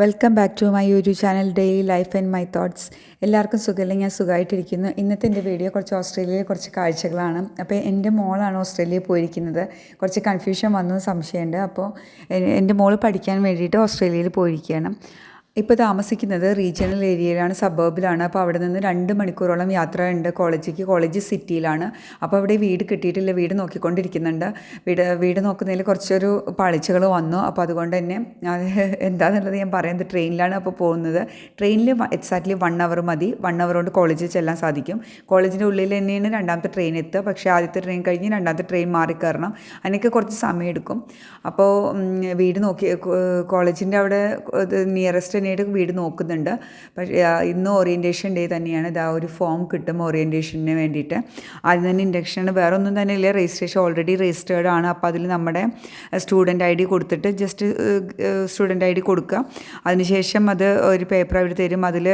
Welcome back to my YouTube channel daily life and my thoughts എല്ലാവർക്കും സുഖമല്ല ഞാൻ സുഖമായിട്ടിരിക്കുന്നു ഇന്നത്തെ എന്റെ വീഡിയോ കുറച്ച് ഓസ്ട്രേലിയയിലെ കുറച്ച് കാഴ്ചകളാണ്. അപ്പോൾ എന്റെ മോളാണ് ഓസ്ട്രേലിയയിൽ പോയിരിക്കുന്നത്. കുറച്ച് കൺഫ്യൂഷൻ വന്നു സംശയമുണ്ട്. അപ്പോൾ എന്റെ മോൾ പഠിക്കാൻ വേണ്ടിയിട്ട് ഓസ്ട്രേലിയയിൽ പോയിരിക്കുകയാണ്. ഇപ്പോൾ താമസിക്കുന്നത് റീജിയണൽ ഏരിയയിലാണ് സബർബിലാണ് അപ്പോൾ അവിടെ നിന്ന് രണ്ട് മണിക്കൂറോളം യാത്ര ഉണ്ട് കോളേജിലേക്ക്. കോളേജ് സിറ്റിയിലാണ്. അപ്പോൾ അവിടെ വീട് കിട്ടിയിട്ടില്ല. വീട് നോക്കിക്കൊണ്ടിരിക്കുന്നുണ്ട്. വീട് വീട് നോക്കുന്നതിൽ കുറച്ചൊരു പാളിച്ചകൾ വന്നു. അപ്പോൾ അതുകൊണ്ട് തന്നെ എന്താണെന്നുള്ളത് ഞാൻ പറയുന്നത് ട്രെയിനിലാണ് അപ്പോൾ പോകുന്നത്. ട്രെയിനിൽ എക്സാക്ട്ലി വൺ അവർ മതി. വൺ അവർ കൊണ്ട് കോളേജിൽ ചെല്ലാൻ സാധിക്കും. കോളേജിന്റെ ഉള്ളിൽ തന്നെയാണ് രണ്ടാമത്തെ ട്രെയിൻ എത്തുക. പക്ഷേ ആദ്യത്തെ ട്രെയിൻ കഴിഞ്ഞ് രണ്ടാമത്തെ ട്രെയിൻ മാറി കയറണം അതിനൊക്കെ കുറച്ച് സമയം എടുക്കും അപ്പോൾ വീട് നോക്കി കോളേജിന്റെ അവിടെ നിയറസ്റ്റ് തന്നെയായിട്ട് വീട് നോക്കുന്നുണ്ട്. പക്ഷേ ഇന്ന് ഓറിയന്റേഷൻ ഡേ തന്നെയാണ്. ഇതാ ഒരു ഫോം കിട്ടും ഓറിയന്റേഷന് വേണ്ടിയിട്ട്. അതിന് തന്നെ ഇൻഡക്ഷൻ വേറെ ഒന്നും തന്നെ ഇല്ല. രജിസ്ട്രേഷൻ ഓൾറെഡി രജിസ്റ്റേർഡ് ആണ്. അപ്പോൾ അതിൽ നമ്മുടെ സ്റ്റുഡന്റ് ഐ ഡി കൊടുത്തിട്ട് ജസ്റ്റ് സ്റ്റുഡന്റ് ഐ ഡി കൊടുക്കുക. അതിനുശേഷം അത് ഒരു പേപ്പർ അവർ തരും. അതിൽ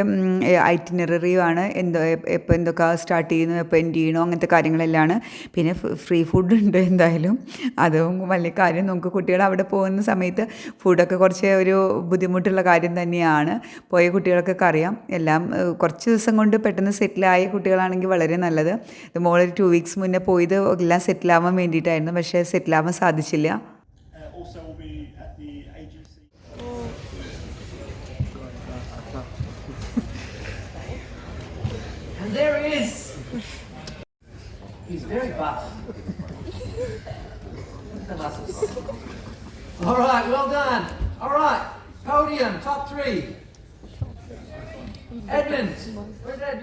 ഐറ്റിനറിയുമാണ് എന്തോ എപ്പോൾ എന്തൊക്കെ സ്റ്റാർട്ട് ചെയ്യുന്നു എപ്പോൾ എൻഡ് ചെയ്യണോ അങ്ങനത്തെ കാര്യങ്ങളെല്ലാം പിന്നെ ഫ്രീ ഫുഡ് ഉണ്ട് എന്തായാലും. അതും വലിയ കാര്യം. നമുക്ക് കുട്ടികൾ അവിടെ പോകുന്ന സമയത്ത് ഫുഡൊക്കെ കുറച്ച് ഒരു ബുദ്ധിമുട്ടുള്ള കാര്യം തന്നെയാണ് പോയ കുട്ടികൾക്കൊക്കെ അറിയാം. എല്ലാം കുറച്ച് ദിവസം കൊണ്ട് പെട്ടെന്ന് സെറ്റിലായ കുട്ടികളാണെങ്കിൽ വളരെ നല്ലത്. ഇത് മോളൊരു ടു വീക്സ് മുന്നേ പോയത് എല്ലാം സെറ്റിലാവാൻ വേണ്ടിയിട്ടായിരുന്നു. പക്ഷേ സെറ്റിലാവാൻ സാധിച്ചില്ല. Very. All right, well done. All right, podium, top three.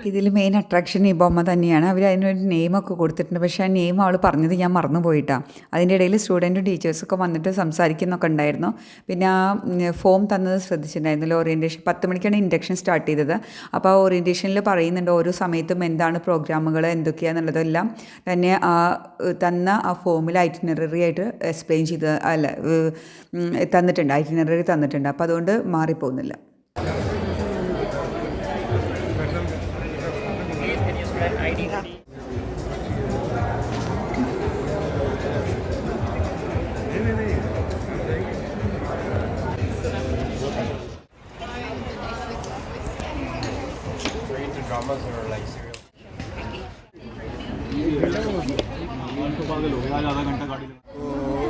ഇതിൽ മെയിൻ അട്രാക്ഷൻ ഈ ബൊമ്മ തന്നെയാണ്. അവർ അതിനൊരു നെയിമൊക്കെ കൊടുത്തിട്ടുണ്ട്. പക്ഷേ ആ നെയിം അവൾ പറഞ്ഞത് ഞാൻ മറന്നു പോയിട്ടാണ് അതിന്റെ ഇടയിൽ സ്റ്റുഡന്റും ടീച്ചേഴ്സൊക്കെ വന്നിട്ട് സംസാരിക്കുന്നൊക്കെ ഉണ്ടായിരുന്നു. പിന്നെ ആ ഫോം തന്നത് ശ്രദ്ധിച്ചിട്ടുണ്ടായിരുന്നല്ലോ ഓറിയന്റേഷൻ പത്ത് മണിക്കാണ് ഇൻഡക്ഷൻ സ്റ്റാർട്ട് ചെയ്തത്. അപ്പോൾ ആ ഓറിയന്റേഷനിൽ പറയുന്നുണ്ട് ഓരോ സമയത്തും എന്താണ് പ്രോഗ്രാമുകൾ എന്തൊക്കെയാണെന്നുള്ളതെല്ലാം തന്നെ ആ തന്ന ആ ഫോമിൽ ഐറ്റിനറി ആയിട്ട് എക്സ്പ്ലെയിൻ ചെയ്ത് അല്ല തന്നിട്ടുണ്ട്. ഐറ്റിനറി തന്നിട്ടുണ്ട്. അപ്പോൾ അതുകൊണ്ട് മാറിപ്പോകുന്നില്ല. तो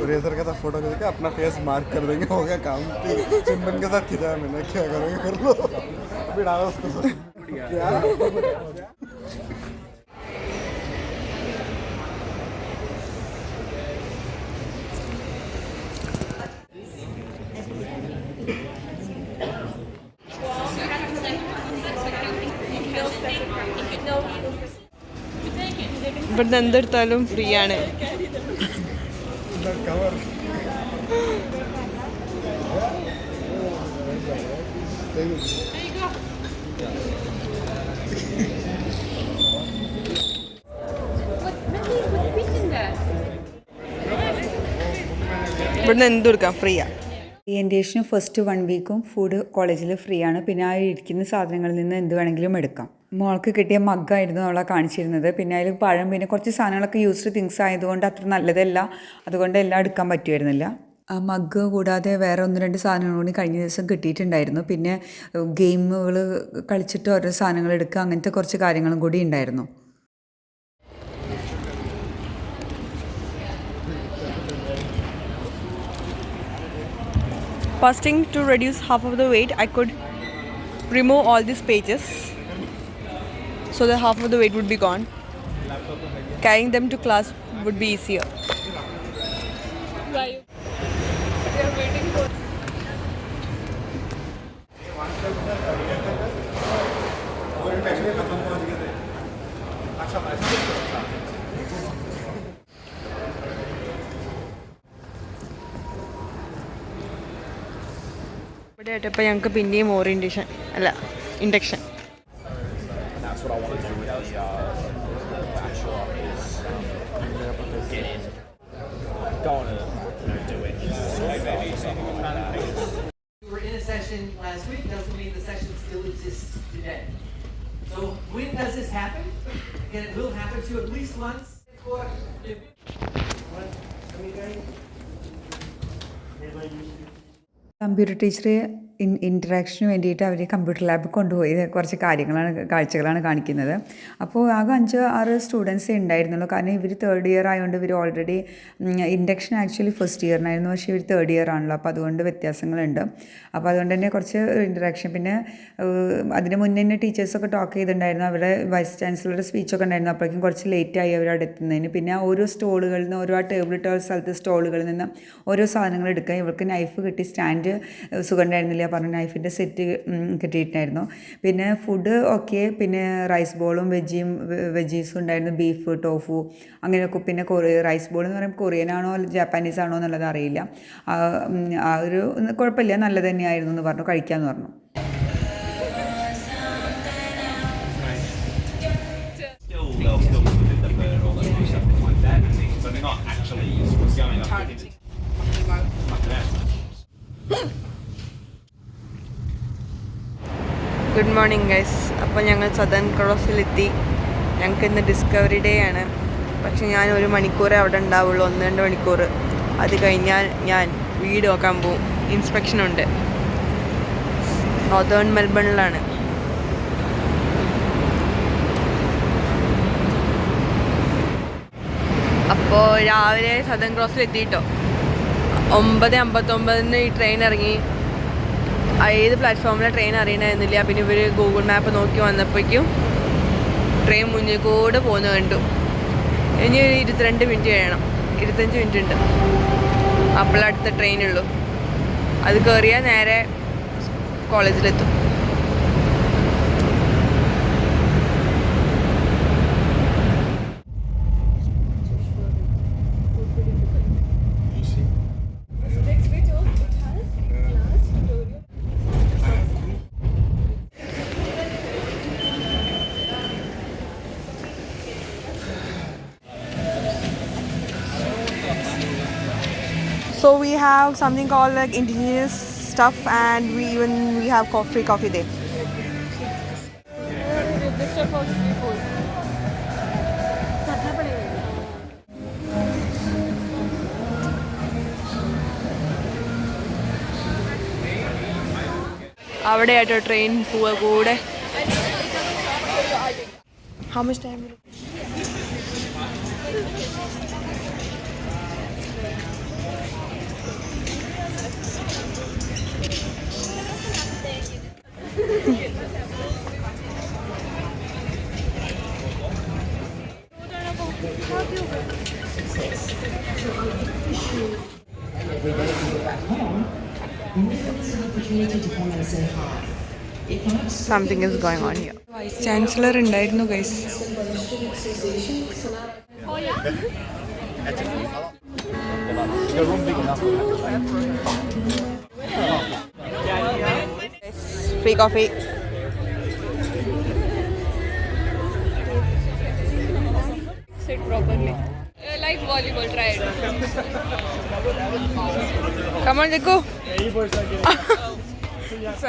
रेजर के साथ फ़ोटो खींच के अपना फेस मार्क कर देंगे, हो गया काम। चिंबन के साथ खिंचा मैंने, क्या करोगे, कर लो। अभी डालो उसको। क्या? ഇവിടുന്ന് എന്തെടുത്താലും ഫ്രീ ആണ് ഇവിടുന്ന് എന്തെടുക്കാം ഫ്രീയാ. ഓറിയന്റേഷനും ഫസ്റ്റ് വൺ വീക്കും ഫുഡ് കോളേജിൽ ഫ്രീ ആണ് പിന്നെ ആ ഇരിക്കുന്ന സാധനങ്ങളിൽ നിന്ന് എന്ത് വേണമെങ്കിലും എടുക്കാം. മോൾക്ക് കിട്ടിയ മഗ്ഗായിരുന്നു അവളെ കാണിച്ചിരുന്നത്. പിന്നെ അതിൽ പഴം പിന്നെ കുറച്ച് സാധനങ്ങളൊക്കെ യൂസ്ഡ് തിങ്സ് ആയതുകൊണ്ട് അത്ര നല്ലതല്ല. അതുകൊണ്ട് എല്ലാം എടുക്കാൻ പറ്റുമായിരുന്നില്ല. ആ മഗ് കൂടാതെ വേറെ ഒന്ന് രണ്ട് സാധനങ്ങൾ കൂടി കഴിഞ്ഞ ദിവസം കിട്ടിയിട്ടുണ്ടായിരുന്നു. പിന്നെ ഗെയിമുകൾ കളിച്ചിട്ട് ഓരോ സാധനങ്ങൾ എടുക്കുക അങ്ങനത്തെ കുറച്ച് കാര്യങ്ങളും കൂടി ഉണ്ടായിരുന്നു. Fasting to reduce half of the weight, I could remove all these pages. So that half of the weight would be gone. Carrying them to class would be easier. ഇവിടെ ആയിട്ടപ്പോൾ ഞങ്ങൾക്ക് പിന്നെയും ഓറിയന്റേഷൻ അല്ല induction when does this happen? Again, it will happen to you at least once. Computer teacher in ഇന്ററാക്ഷന് വേണ്ടിയിട്ട് അവർ computer lab കൊണ്ടുപോയി. കുറച്ച് കാര്യങ്ങളാണ് കാഴ്ചകളാണ് കാണിക്കുന്നത്. അപ്പോൾ ആകെ അഞ്ച് ആറ് സ്റ്റുഡൻസേ ഉണ്ടായിരുന്നുള്ളൂ. കാരണം ഇവർ തേർഡ് ഇയർ ആയതുകൊണ്ട് ഇവർ ഓൾറെഡി ഇൻഡക്ഷൻ ആക്ച്വലി ഫസ്റ്റ് ഇയറിനായിരുന്നു പക്ഷേ ഇവർ തേർഡ് ഇയർ ആണല്ലോ. അപ്പോൾ അതുകൊണ്ട് വ്യത്യാസങ്ങളുണ്ട്. അപ്പോൾ അതുകൊണ്ട് തന്നെ കുറച്ച് ഇന്ററാക്ഷൻ പിന്നെ അതിന് മുന്നേ തന്നെ ടീച്ചേഴ്സൊക്കെ ടോക്ക് ചെയ്തിട്ടുണ്ടായിരുന്നു. അവിടെ വൈസ് ചാൻസലറുടെ സ്പീച്ചൊക്കെ ഉണ്ടായിരുന്നു. അപ്പോഴേക്കും കുറച്ച് ലേറ്റായി അവർ അവിടെ എത്തുന്നതിന്. പിന്നെ ഓരോ സ്റ്റോളുകളിൽ നിന്ന് ഓരോ ആ ടേബിൾ ഇട്ട സ്ഥലത്ത് സ്റ്റോളുകളിൽ നിന്ന് ഓരോ സാധനങ്ങൾ എടുക്കുക ഇവർക്ക് നൈഫ് കിട്ടി. സ്റ്റാൻഡ് സുഖം ഉണ്ടായിരുന്നില്ല. പറഞ്ഞു നൈഫിന്റെ സെറ്റ് കിട്ടിയിട്ടുണ്ടായിരുന്നു. പിന്നെ ഫുഡ് ഓക്കെ പിന്നെ റൈസ് ബോളും വെജിയും വെജീസും ഉണ്ടായിരുന്നു. ബീഫ് ടോഫു അങ്ങനെയൊക്കെ പിന്നെ കൊറിയ റൈസ് ബോൾ എന്ന് പറയുമ്പോൾ കൊറിയൻ ആണോ ജാപ്പാനീസ് ആണോ എന്നുള്ളത് അറിയില്ല. ആ, ഒരു കുഴപ്പമില്ല. നല്ലത് തന്നെയായിരുന്നു എന്ന് പറഞ്ഞു. കഴിക്കാമെന്ന് പറഞ്ഞു. Still look at the bird or they'll do something like that. So they're not actually sort of going up against like that. Good morning guys അപ്പോൾ ഞങ്ങൾ സദൻ ക്രോസിലെത്തി ഞങ്ങൾക്ക് ഇന്ന് ഡിസ്കവറി ഡേ ആണ്. പക്ഷെ ഞാൻ ഒരു മണിക്കൂറേ അവിടെ ഉണ്ടാവുള്ളൂ. ഒന്ന് രണ്ട് മണിക്കൂർ. അത് കഴിഞ്ഞാൽ ഞാൻ വീട് നോക്കാൻ പോവും. ഇൻസ്പെക്ഷൻ ഉണ്ട്. നോർത്തേൺ മെൽബണിലാണ് അപ്പോൾ രാവിലെ സദൻ ക്രോസിൽ എത്തിയിട്ടോ ഒമ്പത് അമ്പത്തൊമ്പതിന് ഈ ട്രെയിൻ ഇറങ്ങി. ഏത് പ്ലാറ്റ്ഫോമിലാണ് ട്രെയിൻ അറിയണമെന്നില്ല പിന്നെ ഇവർ ഗൂഗിൾ മാപ്പ് നോക്കി വന്നപ്പോഴേക്കും ട്രെയിൻ മുന്നിൽ കൂടെ പോകുന്ന കണ്ടു. ഇനി ഒരു ഇരുപത്തിരണ്ട് മിനിറ്റ് കഴിയണം ഇരുപത്തഞ്ച് മിനിറ്റ് ഉണ്ട്. അപ്പോൾ അടുത്ത ട്രെയിനുള്ളൂ അത് കയറിയാൽ നേരെ കോളേജിലെത്തും So we have something called like indigenous stuff, and we even we have co- free coffee there. അവിടെ ആയിട്ടോ ട്രെയിൻ പോവുക കൂടെ how much time Something is going on here vice chancellor ഉണ്ടായിരുന്നു guys free coffee sit properly. Uh, like volleyball, try it. Come ജക്കു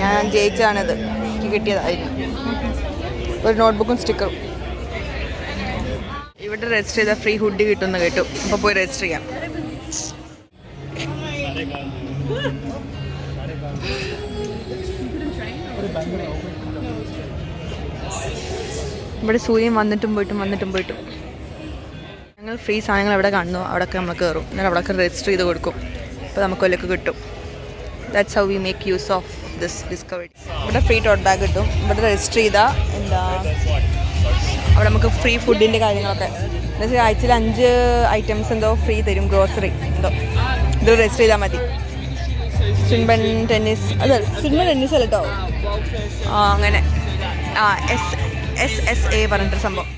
ഞാൻ ജയിച്ചാണിത്. എനിക്ക് കിട്ടിയതായിരുന്നു. ഒരു നോട്ട്ബുക്കും സ്റ്റിക്കറും. ഇവിടെ register ചെയ്താൽ ഫ്രീ ഹുഡി കിട്ടുമെന്ന് കേട്ടു. അപ്പോൾ പോയി രജിസ്റ്റർ ചെയ്യാം. ഇവിടെ സൂര്യൻ വന്നിട്ടും പോയിട്ടും വന്നിട്ടും പോയിട്ടും. ഞങ്ങൾ ഫ്രീ സാധനങ്ങൾ എവിടെ കാണുന്നു. അവിടെയൊക്കെ നമ്മൾ കയറും എന്നാൽ അവിടെയൊക്കെ രജിസ്റ്റർ ചെയ്ത് കൊടുക്കും. അപ്പോൾ നമുക്ക് ഒലക്ക് കിട്ടും. That's how we make use of this discovery ഇവിടെ ഫ്രീ ടോട്ട് ബാഗ് കിട്ടും. ഇവിടെ രജിസ്റ്റർ ചെയ്താൽ എന്താ അവിടെ നമുക്ക് ഫ്രീ ഫുഡിന്റെ കാര്യങ്ങളൊക്കെ. എന്ന് വെച്ചാൽ ആഴ്ചയിൽ അഞ്ച് ഐറ്റംസ് എന്തോ ഫ്രീ തരും ഗ്രോസറി എന്തോ. ഇത് രജിസ്റ്റർ ചെയ്താൽ മതി. സിൻബൻ ടെന്നീസ് അതെ സിൻബൻ ടെന്നീസ് അല്ല കേട്ടോ ആ അങ്ങനെ. ആ എസ് എസ് എസ് എ പറഞ്ഞിട്ടൊരു സംഭവം.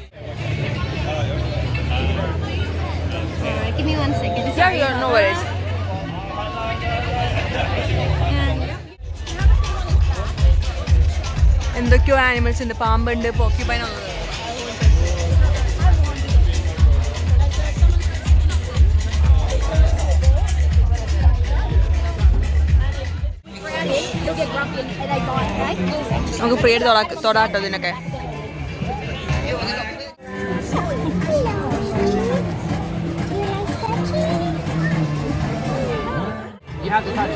Uh, give me one second. Yeah, you're no worries. എന്തൊക്കെയോ ആനിമൽസ് ഉണ്ട് പാമ്പുണ്ട് പോക്കിപ്പൈൻ? നമുക്ക് ഫ്രീ ആയിട്ട് തൊടാ തൊടാട്ടോ ഇതിനൊക്കെ have to touch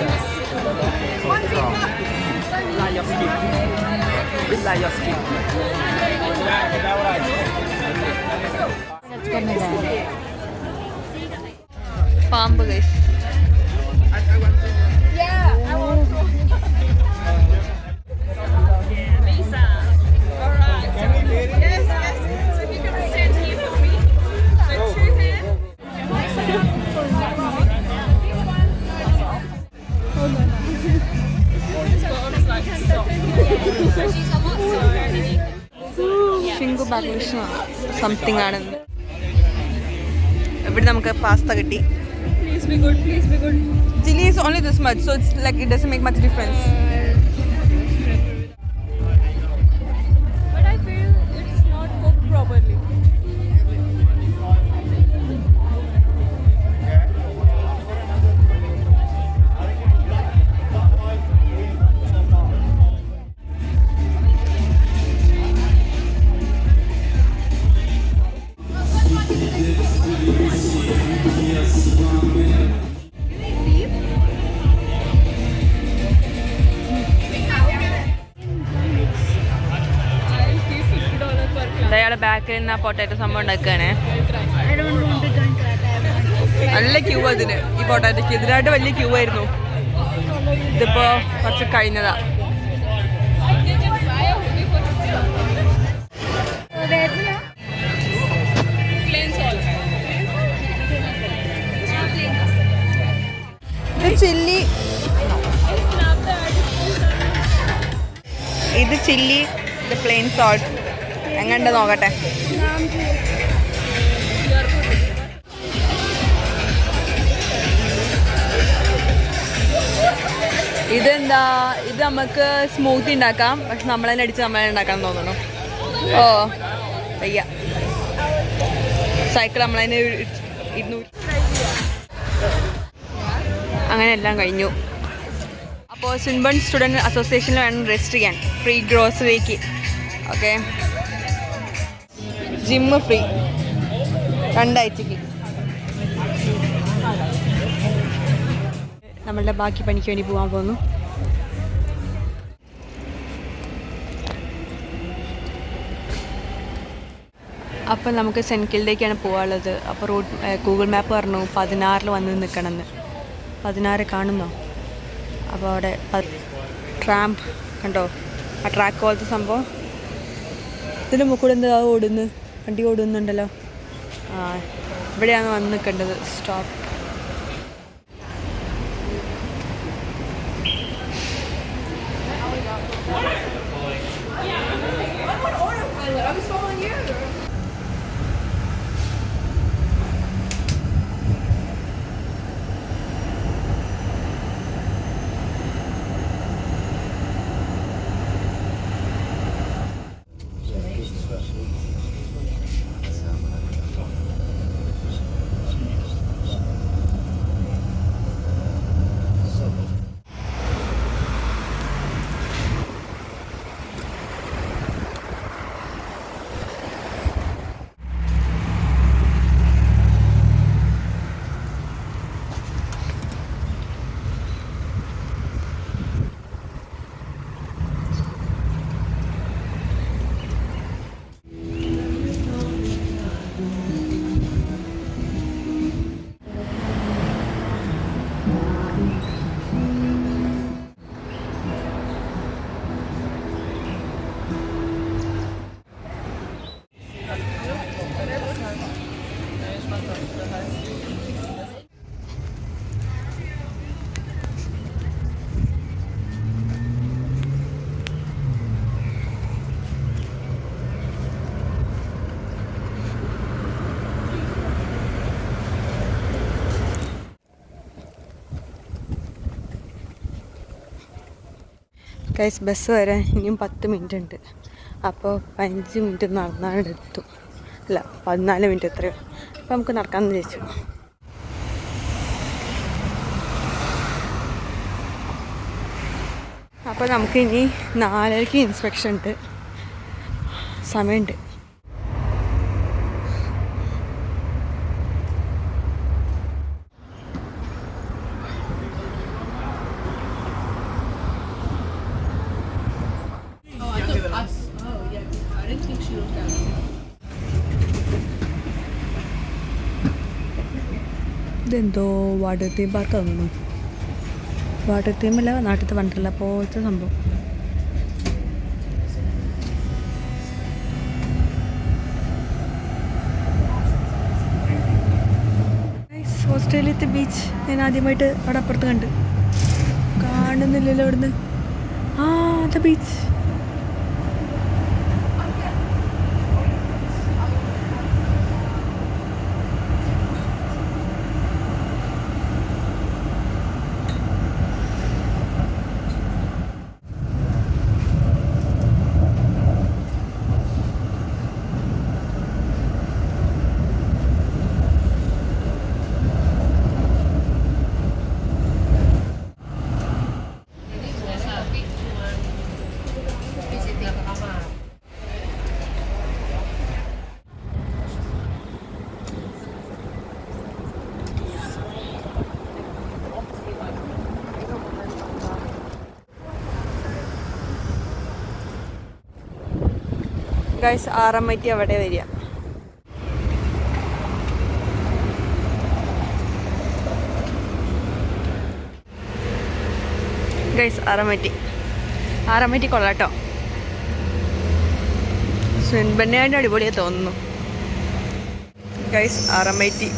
it. अल्लाह यस्की Bomb, guys. സംതിങ് ആണ് ഇവിടെ നമുക്ക് പാസ്ത കിട്ടി Please be good, please be good. Chili is only this much, so it's like it doesn't make much difference. But I feel it's not cooked properly. ബാക്കിൽ potato സംഭവം ഉണ്ടാക്കുകയാണേ. നല്ല Q അതിന്. ഈ പൊട്ടാറ്റോക്ക് ഇതിനായിട്ട് വലിയ ക്യൂ ആയിരുന്നു. ഇതിപ്പോ കുറച്ച് കഴിഞ്ഞതാ. ചില്ലി ഇത് ചില്ലി ഇത് പ്ലെയിൻ സോൾട്ട് എങ്ങനെയുണ്ട് നോക്കട്ടെ. ഇതെന്താ? ഇത് നമുക്ക് സ്മൂത്തി ഉണ്ടാക്കാം. പക്ഷെ നമ്മൾ തന്നെ അടിച്ച് നമ്മൾ ഉണ്ടാക്കാൻ തോന്നുന്നു. ഓ വയ്യ. സൈക്കിൾ ഇരുന്നൂറ് അങ്ങനെ എല്ലാം കഴിഞ്ഞു. അപ്പോൾ സിൻബൺ സ്റ്റുഡന്റ് അസോസിയേഷനിൽ വേണം രജിസ്റ്റർ ചെയ്യാൻ. ഫ്രീ ഗ്രോസറിക്ക് ഓക്കെ ജിമ്മ് ഫ്രീ രണ്ടാഴ്ചക്ക്. നമ്മളുടെ ബാക്കി പണിക്ക് വേണ്ടി പോകാൻ പോകുന്നു. അപ്പം നമുക്ക് സെൻകിളിലേക്കാണ് പോകാനുള്ളത് അപ്പോൾ റോഡ് ഗൂഗിൾ മാപ്പ് പറഞ്ഞു പതിനാറിൽ വന്ന് നിൽക്കണമെന്ന്. പതിനാറ് കാണുന്നോ? അപ്പോൾ അവിടെ ട്രാമ്പ് കണ്ടോ? ആ ട്രാക്ക് പോലത്തെ സംഭവം. ഇതിന് മുക്കൂടെ എന്താ ഓടുന്നു വണ്ടി ഓടുന്നുണ്ടല്ലോ. ഇവിടെയാണ് വന്ന് നിൽക്കേണ്ടത്. സ്റ്റോപ്പ് ഗൈസ് ബസ് വരാൻ ഇനിയും പത്ത് മിനിറ്റ് ഉണ്ട് അപ്പോൾ പതിനഞ്ച് മിനിറ്റ് നടന്നാണ് എത്തും അല്ല പതിനാല് മിനിറ്റ് എത്രയോ. അപ്പോൾ നമുക്ക് നടക്കാമെന്ന് ചോദിച്ചു അപ്പോൾ നമുക്ക് ഇനി നാലരയ്ക്ക് ഇൻസ്പെക്ഷൻ ഉണ്ട്. സമയമുണ്ട്. ഇതെന്തോ വാട്ടർ തീം പാർക്ക് തോന്നുന്നു നാട്ടിലത്തെ വണ്ടർല പോലത്തെ സംഭവം. ഓസ്ട്രേലിയത്തെ ബീച്ച് ഞാൻ ആദ്യമായിട്ട് അവിടെ അപ്പുറത്ത് കണ്ട്. കാണുന്നില്ലല്ലോ അവിടുന്ന്. ആ ദ ബീച്ച് ഗൈസ് ആറമ്മയ്ക്ക് അവിടെ വരിക. ഗൈസ് ആറമ്മറ്റി ആറമ്മറ്റി കൊള്ളാട്ടോ സുൻപന്നയായിട്ട് അടിപൊളിയാണ് തോന്നുന്നു. ഗൈസ് ആറമ്മറ്റി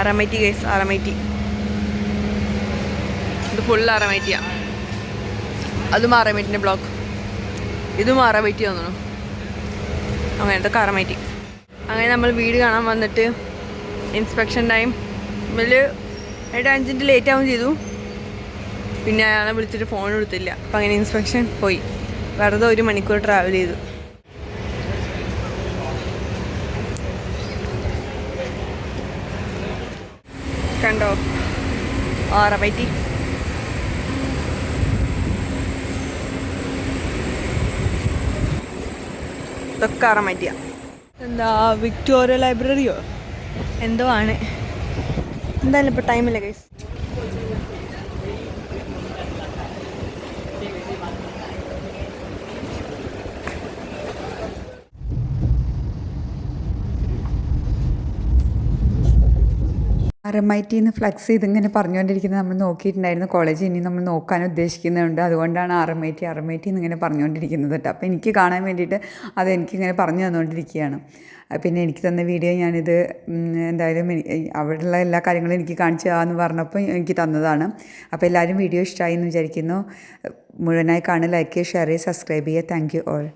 ആറമ്മറ്റി ഗൈസ് ആറമ്മറ്റി ഇത് ഫുൾ ആറമ്മറ്റിയാണ് അതും ആറാമേറ്റിന്റെ ബ്ലോക്ക് ഇതും ആറാമേറ്റി തോന്നുന്നു. അങ്ങനത്തെ ആറാമേറ്റി അങ്ങനെ നമ്മൾ വീട് കാണാൻ വന്നിട്ട് ഇൻസ്പെക്ഷൻ ടൈം ഇതിൽ എട്ട് അഞ്ചിന്റെ ലേറ്റ് ആവും ചെയ്തു. പിന്നെ അയാളെ വിളിച്ചിട്ട് ഫോൺ എടുത്തില്ല അപ്പം അങ്ങനെ ഇൻസ്പെക്ഷൻ പോയി. വെറുതെ ഒരു മണിക്കൂർ ട്രാവൽ ചെയ്തു. കണ്ടോ? ആറാമേറ്റി ഇതൊക്കെ അറിയാൻ പറ്റിയ. എന്താ വിക്ടോറിയ ലൈബ്രറിയോ എന്തോ ആണ്. എന്തായാലും ഇപ്പോൾ ടൈമില്ല guys R M I T എന്ന് ഫ്ലക്സ് ഇതിങ്ങനെ പറഞ്ഞുകൊണ്ടിരിക്കുന്നത് നമ്മൾ നോക്കിയിട്ടുണ്ടായിരുന്നു. കോളേജ് ഇനി നമ്മൾ നോക്കാൻ ഉദ്ദേശിക്കുന്നുണ്ട്. അതുകൊണ്ടാണ് R M I T R M I T എന്നിങ്ങനെ പറഞ്ഞുകൊണ്ടിരിക്കുന്നത് കേട്ടോ. അപ്പോൾ എനിക്ക് കാണാൻ വേണ്ടിയിട്ട് അത് എനിക്കിങ്ങനെ പറഞ്ഞു തന്നുകൊണ്ടിരിക്കുകയാണ്. പിന്നെ എനിക്ക് തന്ന വീഡിയോ ഞാനിത് എന്തായാലും അവിടെയുള്ള എല്ലാ കാര്യങ്ങളും എനിക്ക് കാണിച്ചു എന്ന് പറഞ്ഞപ്പോൾ എനിക്ക് തന്നതാണ്. അപ്പോൾ എല്ലാവരും വീഡിയോ ഇഷ്ടമായി എന്ന് വിചാരിക്കുന്നു. മുഴുവനായി കാണുക ലൈക്ക് ചെയ്യുക ഷെയർ ചെയ്യുക സബ്സ്ക്രൈബ് ചെയ്യുക. Thank you all